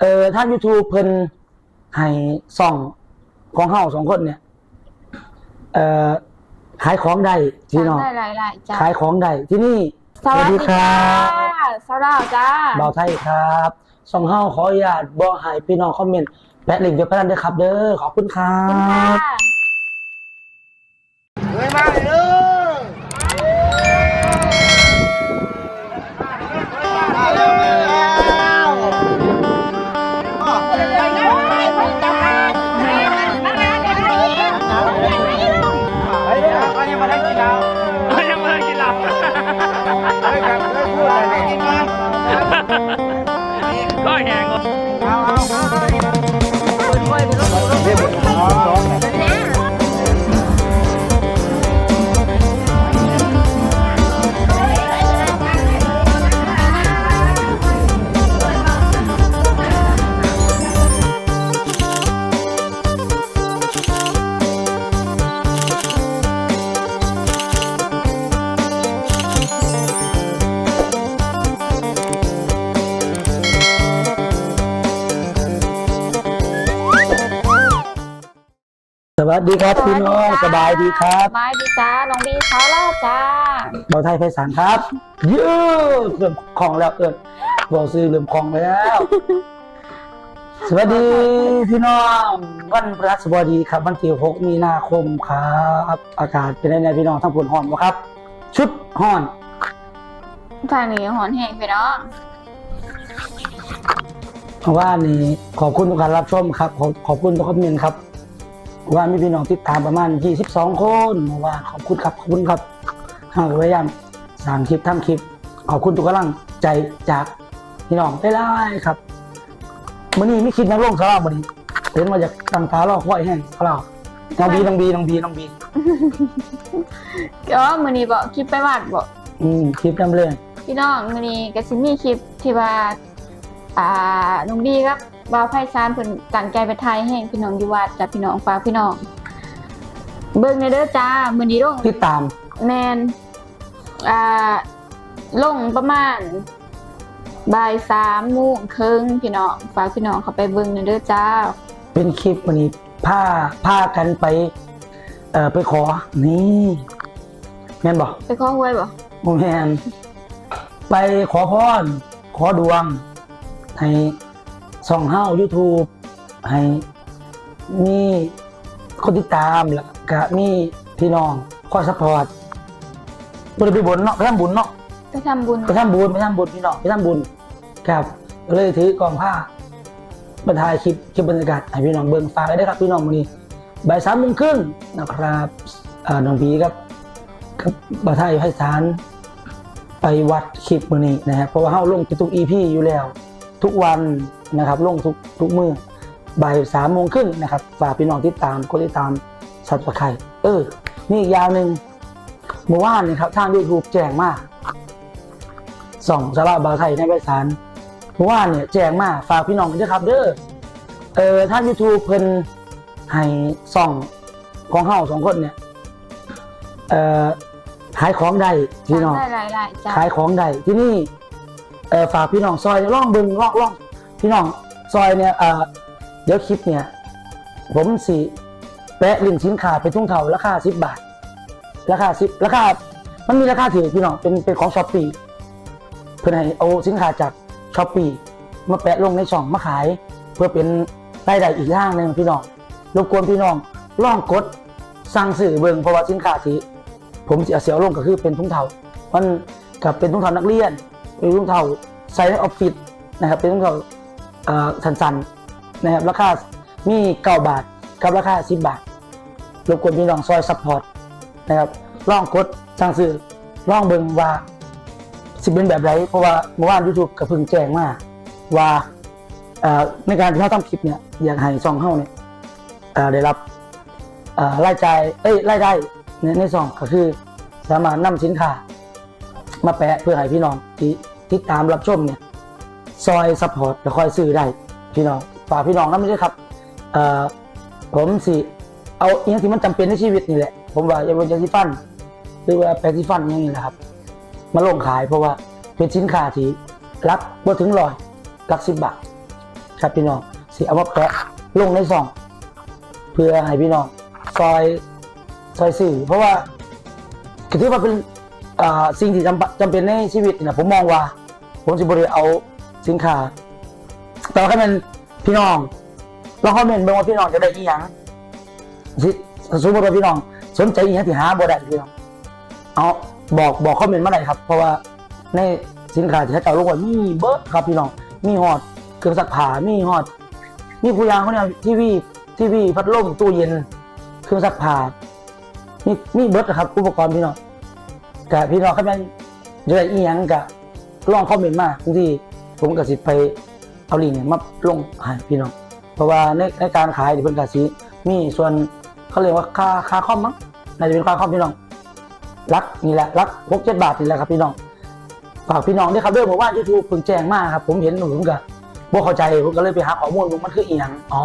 เออถ้า YouTube เพิ่นให้ส่องของเฮาสองคนเนี่ย เอ่อขายของได้พี่น้อง ได้หลายๆจ้าขายของได้ที่นี่ สวัสดีจ้าสวัสดีจ้าบ่าวไทยครับส่องเฮาขออนุญาตบ่ให้พี่น้องคอมเมนต์แปะลิงก์ไว้พนันด้วยครับ เด้อขอบคุณครัขอบคุณค่ะบ อัน วัสดีครับพี่น้องสบายดีครับสบายดีจ้าน้องบีเขาเล่าจ้าบ่าวไทยไพศาลครับเย้เริ่มของแล้วเอิ้นบ่ซื้อเริ่มของแล้ว สวัสดีพี่น้องวันพฤหัสบดีครับวันที่6มีนาคมครับอากาศเป็นยังไงพี่น้องทั้งฝนฮ้อนบ่ครับ ชุดฮ้อนทางนี้หอนแห้งไปเนาะว่านี่ขอบคุณทุกการรับชมครับขอบขอบคุณทุกคอมเมนต์ครับ ว่ามีพี่น้องติดตามประมาณ 22 คนเมื่อวานขอบคุณครับขอบคุณครับห่างพยายามสร้างคลิปทำคลิป ขอบคุณทุกกำลังใจจากพี่น้องได้ไล่ครับมื่อนี้ไม่คิดนักลงสลามื่อนี้เห็นมาจากตังตาลอกห้อยแห้งสลาน้องบีน้องบีน้องบีน้องบีก็มือนี้บอกคลิปไปวัดบอกอืมคลิปจำเลยพี่น้องมือนี้ก็สิมีคลิปที่ว่าอ่าน้องบีครับ บ่าวไพศาลเพิ่นตั้งใจไปถ่ายให้พี่น้องอยู่วัดจ้ะพี่น้องฝากพี่น้อง เบิ่งในเด้อจ้ามื้อนี้ลงติดตามแมนอ่าลงประมาณบ่ายสามโมงครึ่งพี่น้องฝากพี่น้องเข้าไปเบิ่งหน่อยเด้อจ้า เป็นคลิปวันนี้ผ้าผ้ากันไป เอ่อไปขอนี่แม่นบอกไปข้อหวยบ่โมแมนไปขอพรขอดวงให้ ส่องเฮ้า YouTube ให้มีคนติดตามแล้วก็มีพี่น้องคอยซัพพอร์ตบ่ได้ไปบนเนาะไปทำบุญเนาะไปทำบุญไปทำบุญไปทำบุญพี่น้องไปทำบุญครับก็เลยถือกองผ้าบรรทายคลิปคลิปบรรยากาศให้พี่น้องเบิ่งฝากไว้ด้วยครับพี่น้องวันนี้บ่ายสามโมงครึ่งนะครับอ่าน้องพีครับกับบรรทายให้สารไปวัดคลิปมือนี้นะครับเพราะว่าเฮาลงทุกอีพีอยู่แล้ว ทุกวัน นะครับลงทุกทุกมือบ่ายสามโมงครึ่งนะครับฝากพี่น้องติดตามกดติดตามสับสไครเออ นี่อีกยาวหนึ่งเมื่อวานนี่ครับทางยูทูบแจ้งมากส่องสาราบาวไทยในใบสารเมื่อวานเนี่ยแจ้งมาฝากพี่น้องด้วยครับ เด้อเออทางยูทูบเพิ่นให้ส่องของเฮาสองคนเนี่ยเอ่อขายของได้พี่น้องได้หลายๆจ้าขายของได้ที่นี่เออฝากพี่น้องซอยล่องเบึงล่องล่อง พี่น้องซอยเนี่ยเออเดี๋ยวคลิปเนี่ย ผมสีแปะลิงก์สินค้าเป็นทุ่งเท่าราคาสิบบาท ราคาสิบราคา มันมีราคาถือพี่น้องเป็นเป็นของช้อปปี้เพื่อให้เอาสินค้าจากช้อปปี้มาแปะลงในช่องมาขาย เพื่อเป็นรายได้อีกทางหนึ่งพี่น้องรบกวนพี่น้องล่องกดสั่งสื่อเบิงเพราะว่าสินค้าที่ผมจะเสียวลงก็คือเป็นทุ่งเทามันกับเป็นทุ่งเทานักเรียนเป็นทุ่งเทาใส่ในออฟฟิศนะครับเป็นทุ่งเทา สันๆนะครับราคามีเก้าบาทกับราคาสิบบาทรบกวนพี่น้องซอยซัพพอร์ตนะครับลองกดสั่งซื้อลองเบิ่งว่าสิเป็นแบบไรเพราะว่าเมื่อวานยูทูบก็เพิ่งแจ้งมาว่าในการที่เขาทำคลิปเนี่ยอยากให้ซองเฮ้าเนี่ยได้รับรายจ่ายเอ้ยรายได้ในในซองก็คือ สามารถนำสินค้ามาแปะเพื่อให้พี่น้องที่ติดตามรับชมเนี่ย ซอยซัพพอร์ตจะคอยซื้อได้ พี่น้องฝากพี่น้องนั่นไม่ใช่ครับเอ่อผมสิเอาอหย่างที่มันจำเป็นในชีวิตนี่แหละ ผมว่าอย่าเป็นยาสีฟัน หรือว่าแปรงสีฟันอย่างนี้นะครับ มาลงขายเพราะว่าเป็นสินค้าที่รักบ่ถึงร้อยรักสิบบาทครับพี่น้องสิเอามาแปะลงในซอง เพื่อให้พี่น้องซอยซอยสื่อเพราะว่าก็ถือว่าเป็นสิ่งที่จำจำเป็นในชีวิตนะผมมองว่า ผมจะบริเอา สินค้าแต่ว่าแค่เป็นพี่น้องลองคอมเมนต์เบิ่งว่าพี่น้องจะได้อีหยังสิสมมติว่าพี่น้อง สนใจอีหยังที่หาบ่ได้พี่น้องเอาบอกบอกคอมเมนต์มาได้ครับ เพราะว่าในสินค้าที่เขาเจ้าลงไว้มีเบิร์ครับพี่น้อง มีฮอดเครื่องซักผ้ามีฮอด มีผู้ยางเขาเนี่ยทีวีทีวีพัดลมตู้เย็น เครื่องซักผ้ามีมีเบิร์ดครับ อุปกรณ์พี่น้องกับพี่น้องเขาเป็นจะได้อีหยังกับลองคอมเมนต์มาบางที ผมก็สิไปเอาลิงก์มาลงให้พี่น้อง เพราะว่าในในการขายที่เพิ่นกสิมีส่วนเขาเรียกว่าค่าค่าคอมมั้งน่าจะเป็นค่าคอมพี่น้องรักนี่แหละรักหกเจ็ดบาทนี่แหละครับพี่น้องฝากพี่น้องด้วยครับเรื่องบอกว่ายูทูบเพิ่งแจ้งมากครับ ผมเห็นผมก็บ่เข้าใจผมก็เลยไปหาข้อมูลดูมันคืออีหยังอ๋อ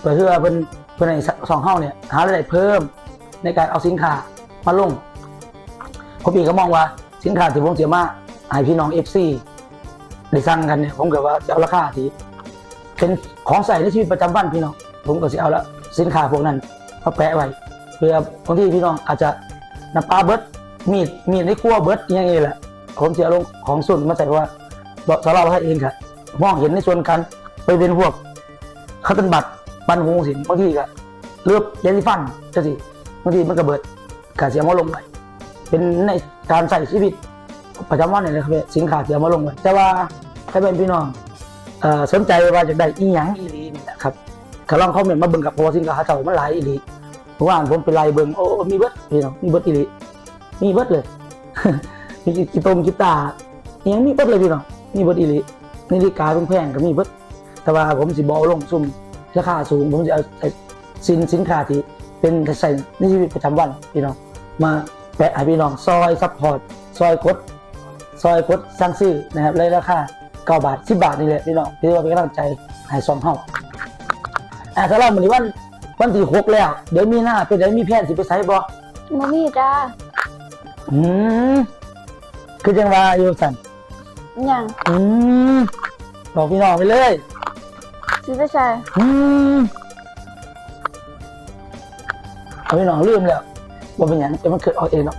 เพื่อที่ว่าเพิ่นเพิ่นในสองเฮาเนี่ยหารายได้เพิ่มในการเอาสินค้ามาลงผมอีกก็มองว่าสินค้าที่ผมเสียมาให้พี่น้อง FC ได้สั่งกันเนี่ยผมก็ว่าจะเอาราคาที่เป็นของใส่ในชีวิตประจำวันพี่น้อง ผมก็สิเอาละสินค้าพวกนั้นมาแปะไว้เพื่อบางทีพี่น้องอาจจะน้ำปลาเบิดมีดมีดในครัวเบิดอยังไงแหละผมจะเอาลงของส่วนมาใส่เพราะว่าสำหรับเราเองค่ะมองเห็นในส่วนการไปเป็นพวกคัตันบัตรบันหูสิบางทีก็เลือบยาสีฟันจะสิบางทีมันก็เบิดกาเสียมาลงไปเป็นในการใส่ชีวิต ประจำวันเนี่ยนะครับสินค้าเสียมาลงไปแต่ว่าถ้าเป็นพี่น้องสนใจว่าจะได้อีหยังอีหลีนี่แหละครับก็ลองคอมเมนต์มาเบิ่งกับเพราะว่าสินค้าเจ้ามันหลายอีหลีเพราะว่าผมไปไล่เบิ่งโอ้มีเบิดพี่น้องมีเบิดอีหลีมีเบิดเลยมีกีตงกีตาร์อิหยังมีเบิดเลยพี่น้องมีเบิดอีหลีนาฬิกาแพงๆก็มีเบิดแต่ว่าผมสิบอาลงซุ่มราคาสูง ผมจะเอาสินสินค้าที่เป็นใส่ในชีวิตประจำวันพี่น้องมาแปะให้พี่น้องซอยซัพพอร์ตซอยกด ซอยกดสร้างซื้อนะครับเลยราคาเก้าบาทสิบาทนี่แหละพี่น้องที่ว่าเป็นกำลังใจให้ซองเฮาอ่าสำหรับวันนี้วันวันที่หกแล้ว เดี๋ยวมีหน้าเป็นเดี๋ยวมีแผนสิไปไซบ่บ่มีจ้าอืมคือจังว่าอยู่สันหยังอืมบอกพี่น้องไปเลยสิไปใส่อืมเอาพี่น้องลืมแล้วว่าเป็นหยังเดี๋ยวมันเกิดเอาเองเนาะ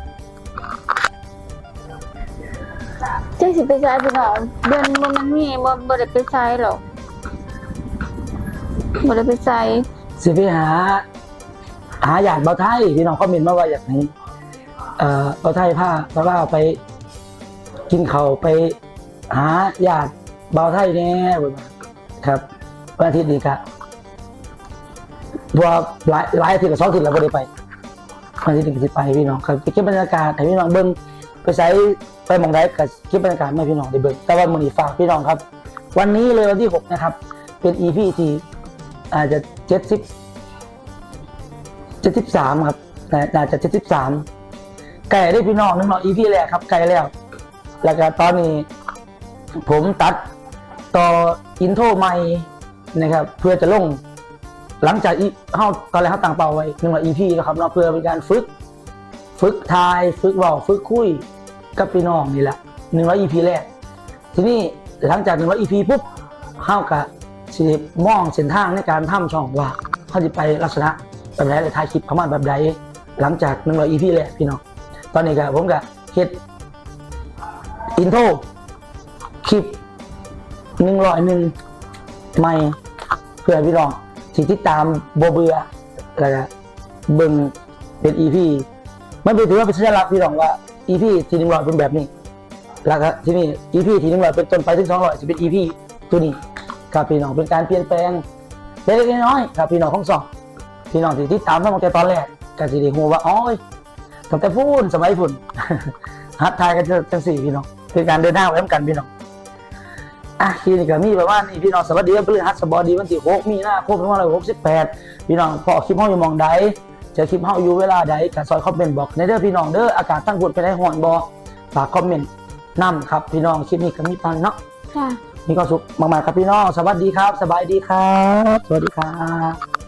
สิไปใส่พี่น้องเดือนบ่มันมีบ่บ่ได้ไปใส่หรอกบ่ได้ไปใส่สิไปหา หาอยากเบาไทยพี่น้องคอมเมนต์มาว่าอยากให้เอ่อเบาไทยผ้าเพราะว่าไป กินเขาวไป หาญาติเบาไทยแน่เว้ยครับวันอาทิตย์นี้ครับว่าหลายหลายอาทิตย์กับสองอาทิตย์เราไม่ได้ไปวันอาทิตย์นี้ก็สิไปพี่น้องครับไปเก็บบรรยากาศให้พี่น้องเบิ้ง ใช้ไปมองได้กับเก็บบรรยากาศให้พี่น้องได้เบิ้งแต่ว่ามือนี้ฝากพี่น้องครับ วันนี้เลยวันที่หกนะครับ เป็นอีพีที่อาจจะเจ็ดสิบเจ็ดสิบสามครับน่าน่าจะเจ็ดสิบสามไก่ได้พี่น้องนึงเนาะอีพีแรกครับไก่แล้ว แล้วก็ตอนนี้ ผมตัดต่ออินโทรใหม่นะครับ เพื่อจะลงหลังจากอีเข้าตอนแรกเขาตั้งเป้าไว้หนึ่งร้อยอีพีแล้วครับเนาะเพื่อเป็นการฝึก ฝึกทาย ฝึกเว่าฝึกคุย กับพี่น้องนี่แหละหนึ่งร้อยอีพีแรก ทีนี้หลังจากหนึ่งร้อยอีพีปุ๊บเข้ากับสิมองเส้นทางในการทำช่องว่าเขาจะไปลักษณะแบบไหนเลยถ่ายคลิปประมาณแบบใดหลังจากหนึ่งร้อยอีพีแรกพี่น้องตอนนี้ก็ผมก็เฮ็ดอินโทรคลิปหนึ่งร้อยหนึ่งไม่เพื่อพี่น้องที่ติดตามโบเบือแล้วก็เบิ่งเป็นอีพีมันเป็นถือว่าเป็นสัญลักษณ์พี่น้องว่า อีพีที่หนึ่งร้อยเป็นแบบนี้แล้วก็ที่นี่อีพีที่หนึ่งร้อยเป็นต้นไปถึงสองร้อยจะเป็นอีพีตัวนี้กับพี่น้องเป็นการเปลี่ยนแปลงเล็กๆน้อยๆกับพี่น้องของสองพี่น้องที่ติดตามตั้งแต่ตอนแรกก็สิได้ฮู้ว่าอ๋อตั้งแต่พูนสมัยพุ่นฮัททายกันจังสี่พี่น้องคือการเดินหน้าไว้เหมือนกันพี่น้องอะทีนี้ก็มีแบบว่านี่พี่น้องสวัสดีวันพฤหัสบดีวันที่หกมีนาคมสองพันห้าร้อยหกสิบแปดพี่น้องพอคลิปห้องอยู่มองใด จอคลิปห้องอยู่เวลาใดกับซอยคอมเมนต์บอกในเด้อพี่น้องเด้ออากาศตั้งฝุ่นไปได้ห่อนบอฝากคอมเมนต์นํครับพี่น้องคลิปนี้ก็มีตังเนาะจ้ามีความสุขมากๆครับพี่น้องสวัสดีครับ สบายดีครับ สวัสดีครับ